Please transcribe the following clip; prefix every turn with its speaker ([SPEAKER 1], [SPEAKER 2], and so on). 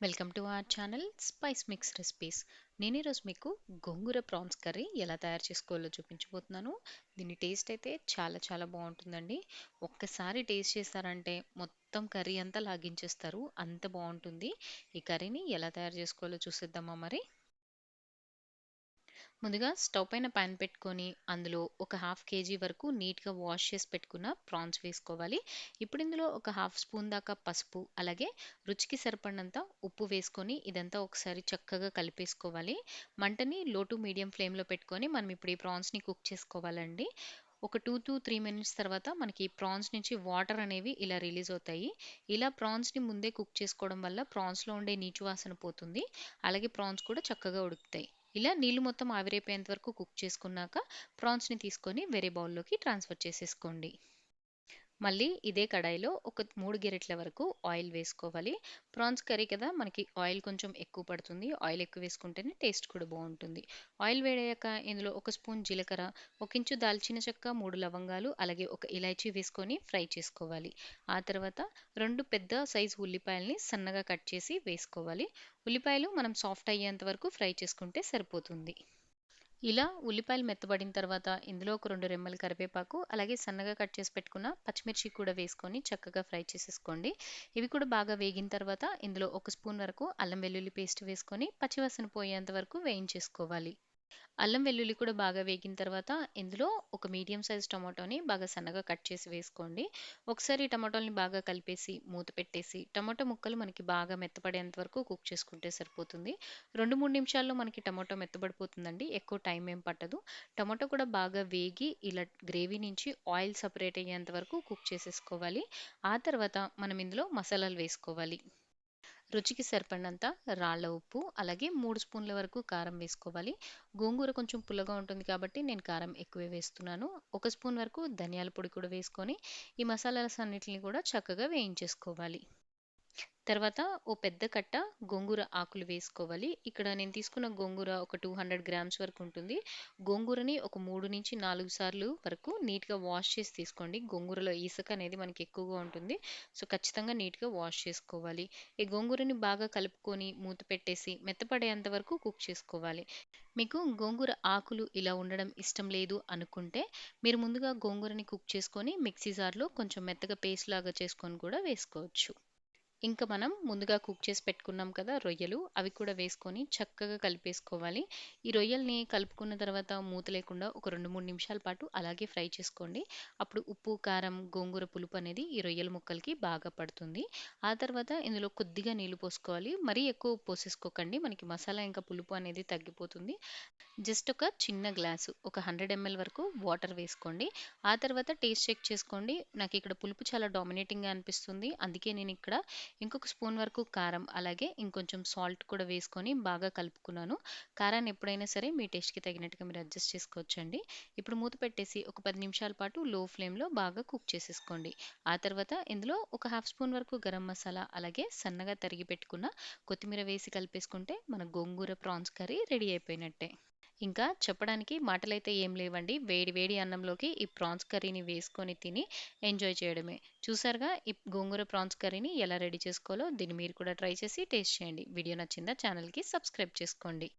[SPEAKER 1] Welcome to our channel spice mix recipes. నేను ఈరోజు మీకు గోంగూర ప్రాన్స్ కర్రీ ఎలా తయారు చేసుకోవాలో చూపించబోతున్నాను. దీని టేస్ట్ అయితే చాలా చాలా బాగుంటుందండి. ఒక్కసారి టేస్ట్ చేశారంటే మొత్తం కర్రీ అంతా లాగించేస్తారు. అంత బాగుంటుంది. ఈ కర్రీని ఎలా తయారు చేసుకోవాలో చూసేద్దామా మరి? ముందుగా స్టవ్ పైన పాన్ పెట్టుకొని అందులో ఒక హాఫ్ కేజీ వరకు నీట్గా వాష్ చేసి పెట్టుకున్న ప్రాన్స్ వేసుకోవాలి. ఇప్పుడు ఇందులో ఒక హాఫ్ స్పూన్ దాకా పసుపు అలాగే రుచికి సరిపడినంత ఉప్పు వేసుకొని ఇదంతా ఒకసారి చక్కగా కలిపేసుకోవాలి. మంటని లో టు మీడియం ఫ్లేమ్లో పెట్టుకొని మనం ఇప్పుడు ఈ ప్రాన్స్ని కుక్ చేసుకోవాలండి. ఒక టూ టు త్రీ మినిట్స్ తర్వాత మనకి ప్రాన్స్ నుంచి వాటర్ అనేవి ఇలా రిలీజ్ అవుతాయి. ఇలా ప్రాన్స్ని ముందే కుక్ చేసుకోవడం వల్ల ప్రాన్స్లో ఉండే నీచు వాసన పోతుంది. అలాగే ప్రాన్స్ కూడా చక్కగా ఉడుకుతాయి. ఇలా నీళ్ళు మొత్తం ఆవిరైపోయేంత వరకు కుక్ చేసుకున్నాక ప్రాన్స్ని తీసుకొని వేరే బౌల్లోకి ట్రాన్స్ఫర్ చేసేసుకోండి. మళ్ళీ ఇదే కడాయిలో ఒక మూడు గెరెట్ల వరకు ఆయిల్ వేసుకోవాలి. ప్రాన్స్ కర్రీ కదా మనకి ఆయిల్ కొంచెం ఎక్కువ పడుతుంది. ఆయిల్ ఎక్కువ వేసుకుంటేనే టేస్ట్ కూడా బాగుంటుంది. ఆయిల్ వేడయ్యాక ఇందులో ఒక స్పూన్ జీలకర్ర ఒక ఇంచు దాల్చిన చెక్క మూడు లవంగాలు అలాగే ఒక ఇలాచీ వేసుకొని ఫ్రై చేసుకోవాలి. ఆ తర్వాత రెండు పెద్ద సైజు ఉల్లిపాయల్ని సన్నగా కట్ చేసి వేసుకోవాలి. ఉల్లిపాయలు మనం సాఫ్ట్ అయ్యేంత వరకు ఫ్రై చేసుకుంటే సరిపోతుంది. ఇలా ఉల్లిపాయలు మెత్తబడిన తర్వాత ఇందులో ఒక రెండు రెమ్మలు కరివేపాకు అలాగే సన్నగా కట్ చేసి పెట్టుకున్న పచ్చిమిర్చి కూడా వేసుకొని చక్కగా ఫ్రై చేసేసుకోండి. ఇవి కూడా బాగా వేగిన తర్వాత ఇందులో ఒక స్పూన్ వరకు అల్లం వెల్లుల్లి పేస్ట్ వేసుకొని పచ్చివాసన పోయేంత వరకు వేయించేసుకోవాలి. అల్లం వెల్లుల్లి కూడా బాగా వేగిన తర్వాత ఇందులో ఒక మీడియం సైజ్ టమాటోని బాగా సన్నగా కట్ చేసి వేసుకోండి. ఒకసారి టమాటోల్ని బాగా కలిపేసి మూత పెట్టేసి టమాటో ముక్కలు మనకి బాగా మెత్తపడేంత వరకు కుక్ చేసుకుంటే సరిపోతుంది. రెండు మూడు నిమిషాల్లో మనకి టమాటో మెత్తబడిపోతుందండి. ఎక్కువ టైం ఏం పట్టదు. టమాటో కూడా బాగా వేగి ఇలా గ్రేవీ నుంచి ఆయిల్ సపరేట్ అయ్యేంత వరకు కుక్ చేసేసుకోవాలి. ఆ తర్వాత మనం ఇందులో మసాలాలు వేసుకోవాలి. రుచికి సరిపడినంత రాళ్ళ ఉప్పు అలాగే మూడు స్పూన్ల వరకు కారం వేసుకోవాలి. గోంగూర కొంచెం పుల్లగా ఉంటుంది కాబట్టి నేను కారం ఎక్కువే వేస్తున్నాను. ఒక స్పూన్ వరకు ధనియాల పొడి కూడా వేసుకొని ఈ మసాలాస్ అన్నిటిని కూడా చక్కగా వేయించేసుకోవాలి. తర్వాత ఓ పెద్ద కట్ట గోంగూర ఆకులు వేసుకోవాలి. ఇక్కడ నేను తీసుకున్న గోంగూర ఒక టూ హండ్రెడ్ గ్రామ్స్ వరకు ఉంటుంది. గోంగూరని ఒక మూడు నుంచి నాలుగు సార్లు వరకు నీట్గా వాష్ చేసి తీసుకోండి. గోంగూరలో ఇసుక అనేది మనకి ఎక్కువగా ఉంటుంది. సో ఖచ్చితంగా నీట్గా వాష్ చేసుకోవాలి. ఈ గోంగూరని బాగా కలుపుకొని మూత పెట్టేసి మెత్తపడేంత వరకు కుక్ చేసుకోవాలి. మీకు గోంగూర ఆకులు ఇలా ఉండడం ఇష్టం లేదు అనుకుంటే మీరు ముందుగా గోంగూరని కుక్ చేసుకొని మిక్సీ జార్లో కొంచెం మెత్తగా పేస్ట్ లాగా చేసుకొని కూడా వేసుకోవచ్చు. ఇంకా మనం ముందుగా కుక్ చేసి పెట్టుకున్నాం కదా రొయ్యలు అవి కూడా వేసుకొని చక్కగా కలిపేసుకోవాలి. ఈ రొయ్యల్ని కలుపుకున్న తర్వాత మూత లేకుండా ఒక రెండు మూడు నిమిషాల పాటు అలాగే ఫ్రై చేసుకోండి. అప్పుడు ఉప్పు కారం గోంగూర పులుపు అనేది ఈ రొయ్యల ముక్కలకి బాగా పడుతుంది. ఆ తర్వాత ఇందులో కొద్దిగా నీళ్ళు పోసుకోవాలి. మరీ ఎక్కువ పోసేసుకోకండి. మనకి మసాలా ఇంకా పులుపు అనేది తగ్గిపోతుంది. జస్ట్ ఒక చిన్న గ్లాసు ఒక హండ్రెడ్ ఎంఎల్ వరకు వాటర్ వేసుకోండి. ఆ తర్వాత టేస్ట్ చెక్ చేసుకోండి. నాకు ఇక్కడ పులుపు చాలా డామినేటింగ్గా అనిపిస్తుంది. అందుకే నేను ఇక్కడ ఇంకొక స్పూన్ వరకు కారం అలాగే ఇంకొంచెం సాల్ట్ కూడా వేసుకొని బాగా కలుపుకున్నాను. కారాన్ని ఎప్పుడైనా సరే మీ టేస్ట్కి తగినట్టుగా మీరు అడ్జస్ట్ చేసుకోవచ్చండి. ఇప్పుడు మూత పెట్టేసి ఒక పది నిమిషాల పాటు లో ఫ్లేమ్లో బాగా కుక్ చేసేసుకోండి. ఆ తర్వాత ఇందులో ఒక హాఫ్ స్పూన్ వరకు గరం మసాలా అలాగే సన్నగా తరిగి పెట్టుకున్న కొత్తిమీర వేసి కలిపేసుకుంటే మన గోంగూర ప్రాన్స్ కర్రీ రెడీ అయిపోయినట్టే. ఇంకా చెప్పడానికి మాటలైతే ఏం లేవండి. వేడి వేడి అన్నంలోకి ఈ ప్రాన్స్ కర్రీని వేసుకొని తిని ఎంజాయ్ చేయడమే. చూసారుగా? ఈ గోంగూర ప్రాన్స్ కర్రీని ఎలా రెడీ చేసుకోవాలో దీన్ని మీరు కూడా ట్రై చేసి టేస్ట్ చేయండి. వీడియో నచ్చిందా? ఛానల్కి సబ్స్క్రైబ్ చేసుకోండి.